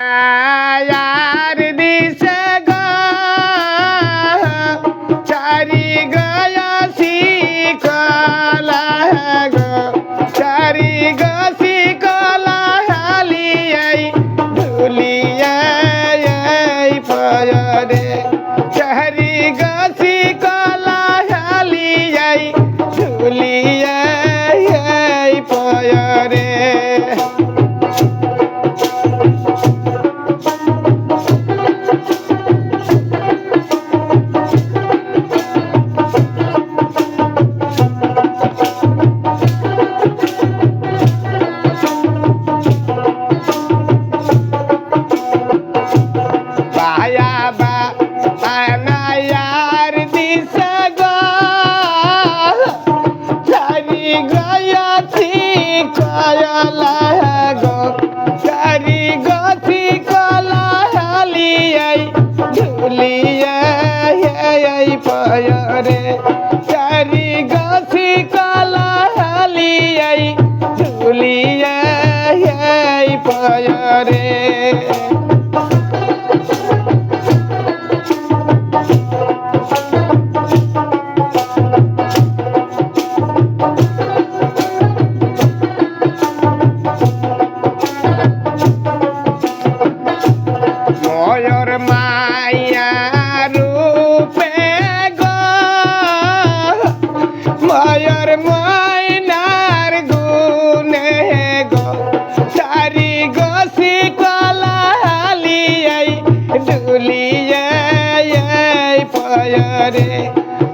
আর দিশা চয়লা হ্যাঁ গো। কারি গতি কলা হালিয়াই ঝুলিয়া হেয়াই পয়রে। কারি গতি কলা হালিয়াই ঝুলিয়া হেয়াই পয়রে।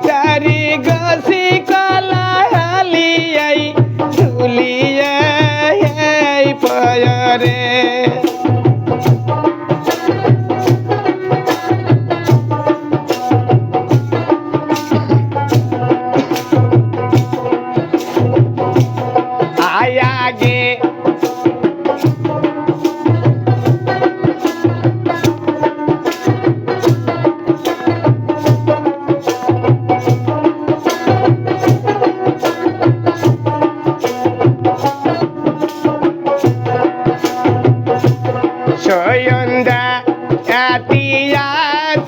চারি গছি কলালিয়াই দুলিয়াই পয়রে।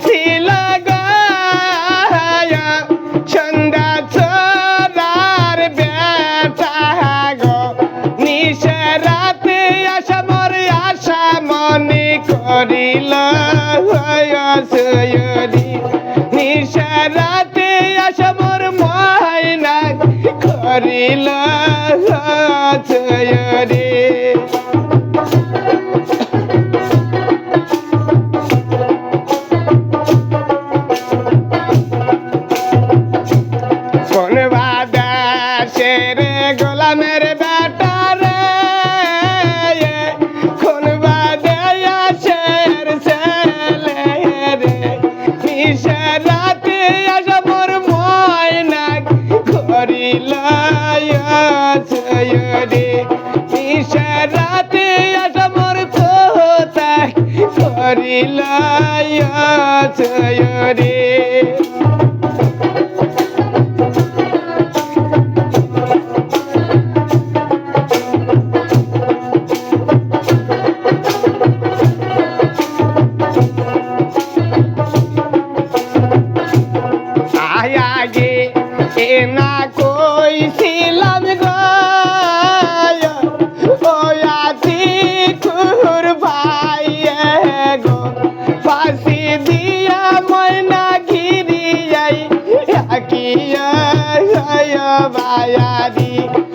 ছিল সন্ধ্যা চরার বেটা গো। নিশে রাতে আশা মর আশা মনে করিল সয়দি নিশে রাতে আশা মর ময়না করিল সয়দি রাতে আসা মোর কোথা করিল রে। Miami.